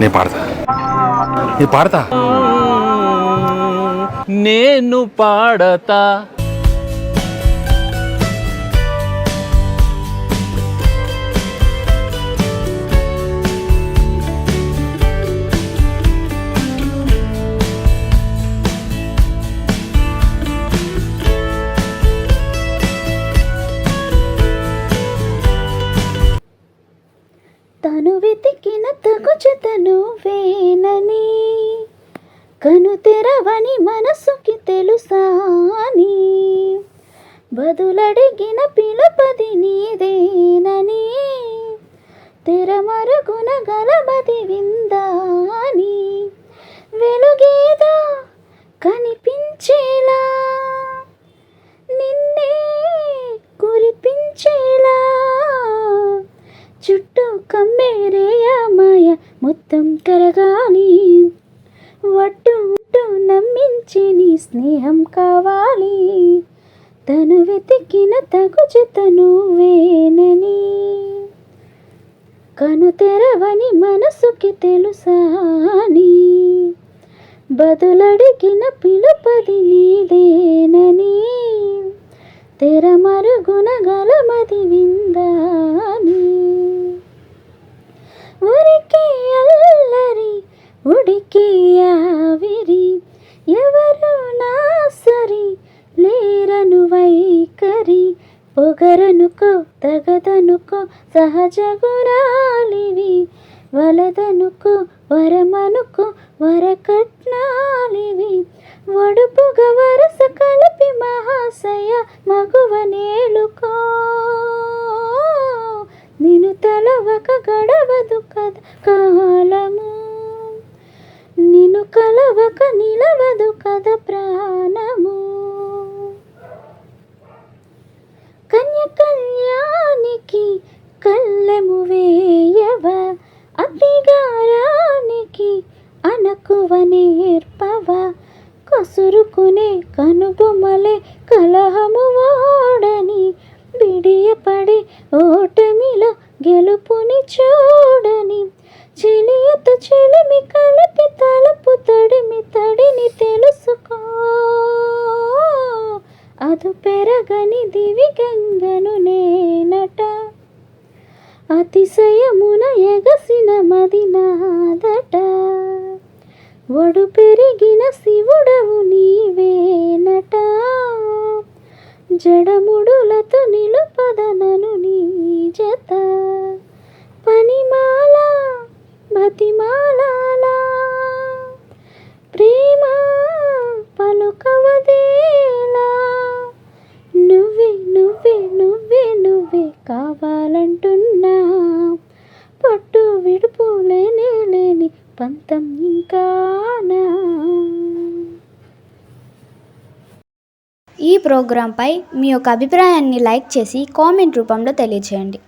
నేను పాడతా. నేను పాడతా. నేను పాడతా. నువ్వేనని కను తెరవని మనసుకి తెలుసాని బదులడిగిన పిలుపది నీదేనని తెరమరుగున గలబ చుట్టూ కమ్మేరేయ మాయ మొత్తం కరగాలి. వట్టుంటూ నమ్మించి నీ స్నేహం కావాలి. తను వెతికిన తగు జతను వేనని కను తెరవని మనసుకి తెలుసాని బదులడిగిన పిలుపది నీదేనని. తెర మరుగున గలమది విందాని పొగరనుకో తగదనుకో సహజ గుణాలివి. వలదనుకో వరమనుకో వరకట్నాలివి. ఒడుపుగా వరస కలిపి మహాశయ మగువ నేలుకో. నిన్ను తలవక గడవదు కద కాలము. నిను కలవక నిలవదు కద ప్రా కళ్ళెము వేయవ అతిగారానికి అనకువ నేర్పవ కసురుకునే కనుబొమ్మలే కలహము వాడని బిడియపడి ఓటమిలో గెలుపుని చూడని చెలియత చెలిమి కలిపి తలపు తడిమి తడిని తెలుసుకో. అదు పెరగని దివి గంగను నేనట అతిశయమున ఎగసిన మదినాదట. వడు పెరిగిన శివుడవు నీవేనట. జడముడులతో నిలుపదనను నీ జత. కావాలంటున్నా. పట్టు విడుపు లేనే లేని పంతం ఇంకానా. ఈ ప్రోగ్రాంపై మీ యొక్క అభిప్రాయాన్ని లైక్ చేసి కామెంట్ రూపంలో తెలియచేయండి.